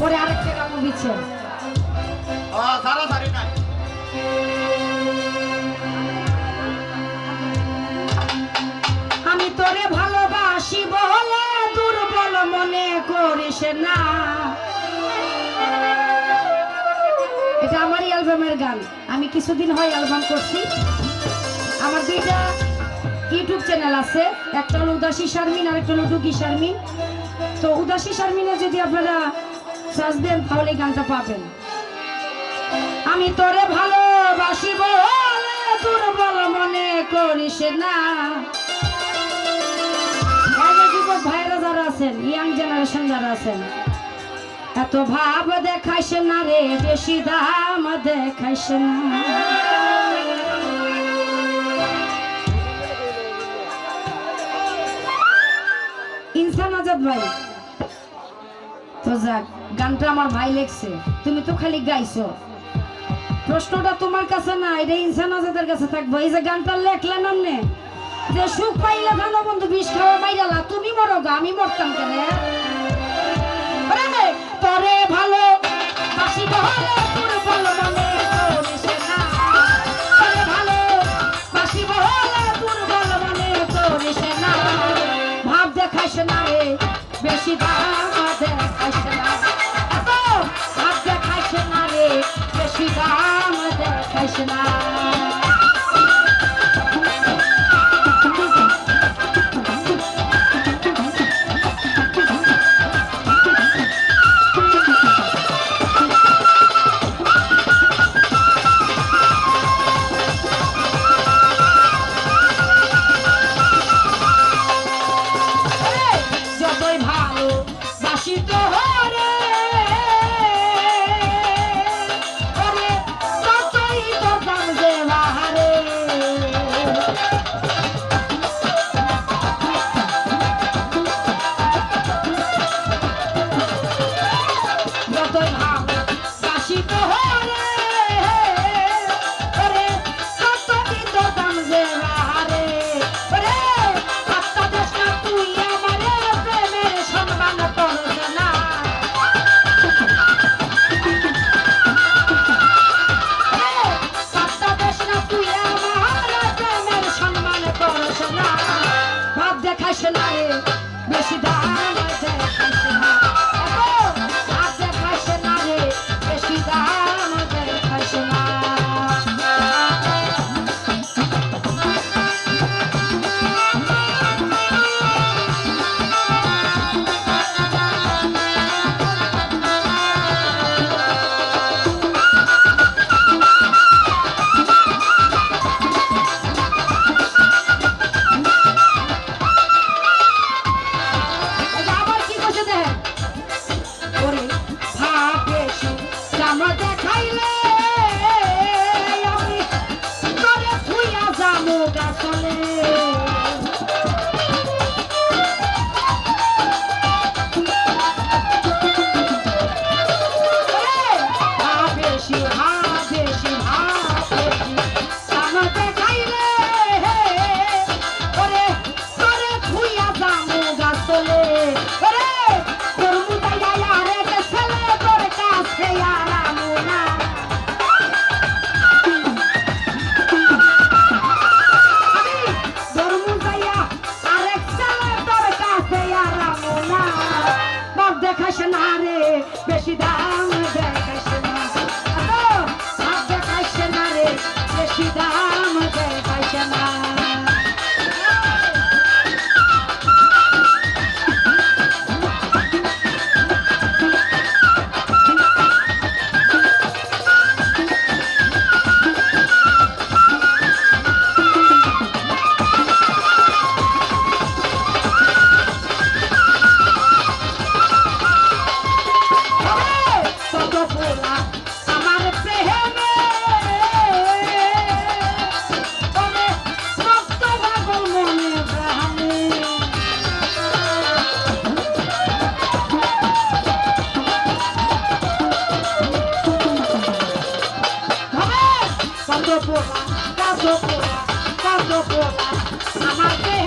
পরে আরেকটা কাপড় দিচ্ছে সারা সারি নাই। আমি তোরে ভালোবাসি বলে দুর্বল মনে করিস না। এটা আমারই অ্যালবামের গান। আমি কিছুদিন হয় অ্যালবাম করছি। আমার দুইটা ইউটিউব চ্যানেল আছে। একটা হলো উদাসী শারমিন আর একটা হলো ডুগি শারমিন। তো উদাসী শারমিনে যদি আপনারা দেন তাহলে গানটা পাবেন। আমি তোরে ভালোবাসি বলে দুর্বল মনে করিস না। ভাইরা যারা আছেন ইয়াং জেনারেশন যারা আছেন, এত ভাব দেখাইস না রে, বেশি দাম দেখাইস না। ইনসান আজাদ ভাই তো যাক গানটা আমার ভাই লেখছে। তুমি তো খালি গাইছো। প্রশ্নটা তোমার কাছে না এটা ইনসান আজাদের কাছে থাকব। এই যে গানটা লেখলে নামনে যে সুখ পাইলে ভালো বন্ধু, বিষ খাওয়া পাইলা তুমি মরো গা, আমি মরতাম কেন? তরে ভালো বাসি বহলে না রে বেশি দাম কত পোলা কত পোলা আমার